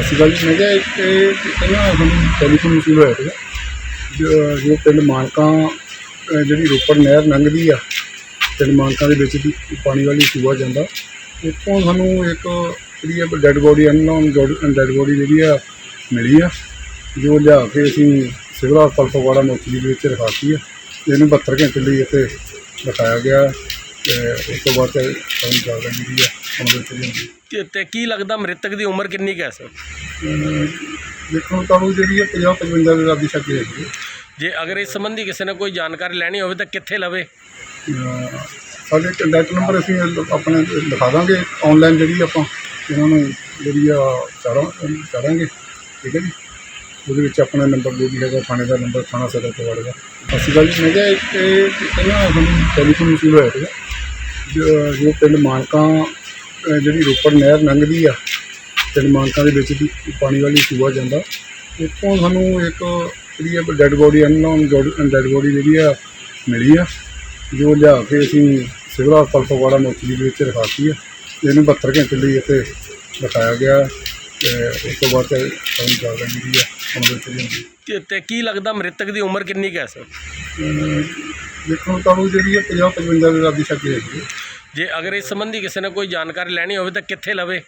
ਅਸੀਂ ਗੱਲ ਮੈਂ ਕਿਹਾ ਇੱਕ ਇਹ ਪਹਿਲਾਂ ਸਾਨੂੰ ਟੈਲੀਫੋਨ ਮਸ਼ੀਨ ਹੋਇਆ ਸੀਗਾ। ਜੋ ਜੋ ਪਿੰਡ ਮਾਨਕਾਂ, ਅਹ ਜਿਹੜੀ ਰੋਪੜ ਨਹਿਰ ਲੰਘਦੀ ਆ, ਪਿੰਡ ਮਾਨਕਾਂ ਦੇ ਵਿੱਚ ਦੀ ਪਾਣੀ ਵਾਲੀ ਸੂਆ ਜਾਂਦਾ। ਉੱਥੋਂ ਸਾਨੂੰ ਇੱਕ ਜਿਹੜੀ ਆ dead body unknown dead body ਜਿਹੜੀ ਆ ਮਿਲੀ ਆ। ਜੋ ਲਿਆ ਕੇ ਅਸੀਂ ਸਿਵਲ ਹਸਪਤਾਲ ਫਗਵਾੜਾ ਮੋਚਰੀ ਦੇ ਵਿੱਚ ਰਖਾਤੀ ਆ। ਇਹਨੂੰ 72 ਘੰਟੇ ਲਈ ਇੱਥੇ ਰਖਾਇਆ ਗਿਆ। ਤੇ ਉਸ ਤੋਂ ਬਾਅਦ ਸਾਨੂੰ ਚੱਲ ਜਿਹੜੀ ਆ। ਵਿੱਚ ਲਿਆਂਦੀ ਤੇ- ਤੇ ਕੀ ਲੱਗਦਾ ਮ੍ਰਿਤਕ ਦੀ ਉਮਰ ਕਿੰਨੀ ਕੁ ਹੈ ਸਰ? ਦੇਖੋ ਤੁਹਾਨੂੰ ਜਿਹੜੀ ਹੈ 50 55 ਦੇ ਰਾਦੀ ਸ਼ੱਕ ਹੈਗੀ ਹੈ। ਜੇ। ਅਗਰ ਇਸ ਸੰਬੰਧੀ ਕਿਸੇ ਨੇ ਕੋਈ ਜਾਣਕਾਰੀ ਲੈਣੀ ਹੋਵੇ ਤਾਂ ਕਿੱਥੇ ਲਵੇ? ਸਾਡੇ ਕੰਟੈਕਟ ਨੰਬਰ ਅਸੀਂ ਲ- ਆਪਣੇ ਲਿਖਾ ਦਾਂਗੇ। ਆਨਲਾਈਨ ਜਿਹੜੀ ਆਪਾਂ ਇਹਨਾਂ ਨੂੰ ਜਿਹੜੀ ਆ ਚਾਰਾਂ ਕਰਾਂਗੇ। ਠੀਕ ਹੈ ਜੀ? ਉਹਦੇ ਵਿੱਚ ਆਪਣਾ ਨੰਬਰ ਜੋ ਵੀ ਹੈਗਾ ਥਾਣੇ ਦਾ ਨੰਬਰ ਥਾਣਾ ਸਦਰ ਪਵਾੜੇ ਦਾ। ਅਸੀਂ ਗੱਲ ਮੈਂ ਕਿਹਾ ਇੱਕ ਇਹ ਪਹਿਲਾਂ ਸਾਨੂੰ ਟੈਲੀਫੋਨ ਮਸ਼ੀਨ ਹੋਇਆ ਸੀਗਾ। ਜੋ- ਜੋ ਪਿੰਡ ਮਾਨਕਾਂ ਅਹ ਜਿਹੜੀ ਰੋਪੜ ਨਹਿਰ ਲੰਘਦੀ ਆ ਪਿੰਡ ਮਾਨਕਾਂ ਦੇ ਵਿੱਚ ਦੀ ਪਾਣੀ ਵਾਲੀ ਸੂਆ ਜਾਂਦਾ। ਉੱਥੋਂ ਸਾਨੂੰ ਇੱਕ ਜਿਹੜੀ ਆ dead body unknown dead body ਜਿਹੜੀ ਆ ਮਿਲੀ ਆ ਜੋ ਲਿਆ ਕੇ ਅਸੀਂ ਸਿਵਲ ਹਸਪਤਾਲ ਫਗਵਾੜਾ ਮੋਚਰੀ ਦੇ ਵਿੱਚ ਰਖਾਤੀ ਆ। ਇਹਨੂੰ 72 ਘੰਟੇ ਲਈ ਇੱਥੇ ਰਖਾਇਆ ਗਿਆ ਤੇ ਉਸ ਤੋਂ ਬਾਅਦ ਸਾਨੂੰ ਚੱਲ ਰਹੀ ਜਿਹੜੀ ਆ ਅਮਲ ਵਿੱਚ ਲਿਆਂਦੀ ਤੇ- ਤੇ ਕੀ ਲੱਗਦਾ ਮ੍ਰਿਤਕ ਦੀ ਉਮਰ ਕਿੰਨੀ ਕੁ ਹੈ ਸਰ? ਅਮ ਦੇਖੋ ਤੁਹਾਨੂੰ ਜਿਹੜੀ ਹੈ 50 55 ਦੇ ਰਾਦੀ ਸ਼ੱਕ ਹੈਗੀ। ਜੇ ਅਗਰ ਇਸ ਸੰਬੰਧੀ ਕਿਸੇ ਨੇ ਕੋਈ ਜਾਣਕਾਰੀ ਲੈਣੀ ਹੋਵੇ ਤਾਂ ਕਿੱਥੇ ਲਵੇ?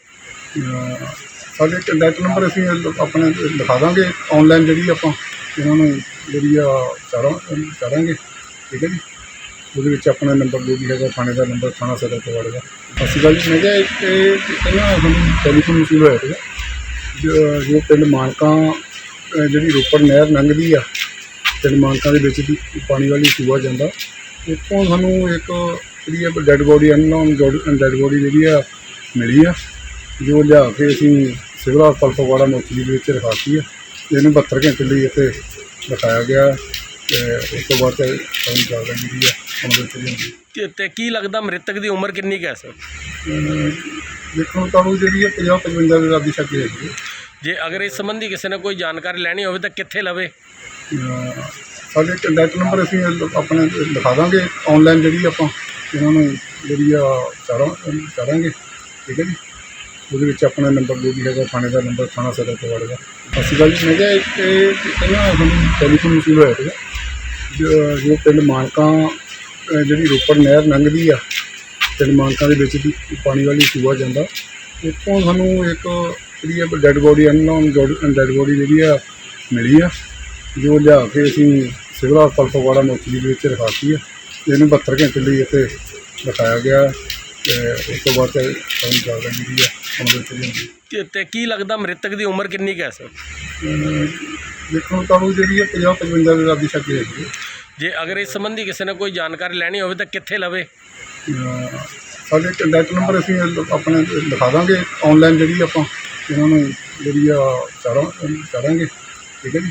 ਸਾਡੇ ਕੰਟੈਕਟ ਨੰਬਰ ਅਸੀਂ ਆਪਣੇ ਲਿਖਾ ਦਾਂਗੇ ਆਨਲਾਈਨ ਜਿਹੜੀ ਆਪਾਂ ਇਹਨਾਂ ਨੂੰ ਜਿਹੜੀ ਆ ਚਾਰਾਂ ਕਰਾਂਗੇ, ਠੀਕ ਹੈ ਜੀ? ਉਹਦੇ ਵਿੱਚ ਆਪਣਾ ਨੰਬਰ ਜੋ ਵੀ ਹੈਗਾ, ਥਾਣੇ ਦਾ ਨੰਬਰ ਥਾਣਾ ਸਦਰ ਪਵਾੜੇ ਦਾ। ਅਸੀਂ ਗੱਲ ਮੈਂ ਕਿਹਾ ਇੱਕ ਇਹ ਪਹਿਲਾਂ ਸਾਨੂੰ ਟੈਲੀਫੋਨ ਮਸ਼ੀਨ ਹੋਇਆ ਸੀਗਾ। ਜੋ- ਪਿੰਡ ਮਾਨਕਾਂ ਜਿਹੜੀ ਰੋਪੜ ਨਹਿਰ ਲੰਘਦੀ ਆ, ਪਿੰਡ ਮਾਨਕਾਂ ਦੇ ਵਿੱਚ ਦੀ ਪਾਣੀ ਵਾਲੀ ਸੂਆ ਜਾਂਦਾ। ਉੱਥੋਂ ਸਾਨੂੰ ਇੱਕ ਜਿਹੜੀ ਆ dead body unknown dead body ਜਿਹੜੀ ਆ ਮਿਲੀ ਆ। ਜੋ ਲਿਆ ਕੇ ਅਸੀਂ ਸਿਵਲ ਹਸਪਤਾਲ ਫਗਵਾੜਾ ਮੋਚਰੀ ਦੇ ਵਿੱਚ ਰਖਾਤੀ ਆ। ਇਹਨੂੰ 72 ਘੰਟੇ ਲਈ ਇੱਥੇ ਰਖਾਇਆ ਗਿਆ। ਤੇ ਉਸ ਤੋਂ ਬਾਅਦ ਸਾਨੂੰ ਚੱਲ ਰਹੀ ਜਿਹੜੀ ਆ ਅਮਲ ਵਿੱਚ ਲਿਆਂਦੀ ਤੇ- ਤੇ ਕੀ ਲੱਗਦਾ ਮ੍ਰਿਤਕ ਦੀ ਉਮਰ ਕਿੰਨੀ ਕੁ ਹੈ ਸਰ? ਅਮ ਦੇਖੋ ਤੁਹਾਨੂੰ ਜਿਹੜੀ ਹੈ 50 55 ਦੇ ਰਾਦੀ ਸ਼ੱਕ ਹੈਗੀ ਹੈ। ਜੇ। ਅਗਰ ਇਸ ਸੰਬੰਧੀ ਕਿਸੇ ਨੇ ਕੋਈ ਜਾਣਕਾਰੀ ਲੈਣੀ ਹੋਵੇ ਤਾਂ ਕਿੱਥੇ ਲਵੇ? ਅਮ ਸਾਡੇ ਕੰਟੈਕਟ ਨੰਬਰ ਅਸੀਂ ਲ- ਆਪਣੇ ਲਿਖਾ ਦਾਂਗੇ। ਆਨਲਾਈਨ ਜਿਹੜੀ ਆਪਾਂ ਇਹਨਾਂ ਨੂੰ ਜਿਹੜੀ ਆ ਚਾਰਾਂ ਕਰਾਂਗੇ ਠੀਕ ਹੈ ਜੀ? ਉਹਦੇ ਵਿੱਚ ਆਪਣਾ ਨੰਬਰ ਜੋ ਵੀ ਹੈਗਾ, ਥਾਣੇ ਦਾ ਨੰਬਰ ਥਾਣਾ ਸਦਰ ਪਵਾੜੇ ਦਾ ਅਸੀਂ ਗੱਲ ਮੈਂ ਕਿਹਾ ਇੱਕ ਇਹ ਪਹਿਲਾਂ ਸਾਨੂੰ ਟੈਲੀਫੋਨ ਮਸ਼ੀਨ ਹੋਇਆ ਸੀਗਾ। ਜੋ- ਜੋ ਪਿੰਡ ਮਾਨਕਾਂ ਜਿਹੜੀ ਰੋਪੜ ਨਹਿਰ ਲੰਘਦੀ ਆ, ਪਿੰਡ ਮਾਨਕਾਂ ਦੇ ਵਿੱਚ ਦੀ ਪਾਣੀ ਵਾਲੀ ਸੂਆ ਜਾਂਦਾ। ਉੱਥੋਂ ਸਾਨੂੰ ਇੱਕ ਜਿਹੜੀ ਆ dead body unknown dead body ਜਿਹੜੀ ਆ ਮਿਲੀ ਆ, ਜੋ ਲਿਆ ਕੇ ਅਸੀਂ ਸਿਵਲ ਹਸਪਤਾਲ ਫਗਵਾੜਾ ਮੋਚਰੀ ਦੇ ਵਿੱਚ ਰਖਾਤੀ ਆ। ਇਹਨੂੰ 72 ਘੰਟੇ ਲਈ ਇੱਥੇ ਰਖਾਇਆ ਗਿਆ ਤੇ ਉਸ ਤੋਂ ਬਾਅਦ ਸਾਨੂੰ ਚੱਲ ਰਹੀ ਜਿਹੜੀ ਅਮਲ ਵਿੱਚ ਲਿਆਂਦੀ ਤੇ- ਤੇ ਕੀ ਲੱਗਦਾ ਮ੍ਰਿਤਕ ਦੀ ਉਮਰ ਕਿੰਨੀ ਕੁ ਹੈ ਸਰ? ਅਮ ਦੇਖੋ ਤੁਹਾਨੂੰ ਜਿਹੜੀ ਹੈ 50 55 ਦੇ ਰਾਦੀ ਸ਼ੱਕ ਹੈਗੀ ਹੈ। ਜੇ ਅਗਰ ਇਸ ਸੰਬੰਧੀ ਕਿਸੇ ਨੇ ਕੋਈ ਜਾਣਕਾਰੀ ਲੈਣੀ ਹੋਵੇ ਤਾਂ ਕਿੱਥੇ ਲਵੇ? ਅਮ ਸਾਡੇ ਕੰਟੈਕਟ ਨੰਬਰ ਅਸੀਂ ਲ- ਆਪਣੇ ਲਿਖਾ ਦਾਂਗੇ ਆਨਲਾਈਨ ਜਿਹੜੀ ਆਪਾਂ ਇਹਨਾਂ ਨੂੰ ਜਿਹੜੀ ਆ ਚਾਰਾਂ ਕਰਾਂਗੇ ਠੀਕ ਹੈ ਜੀ?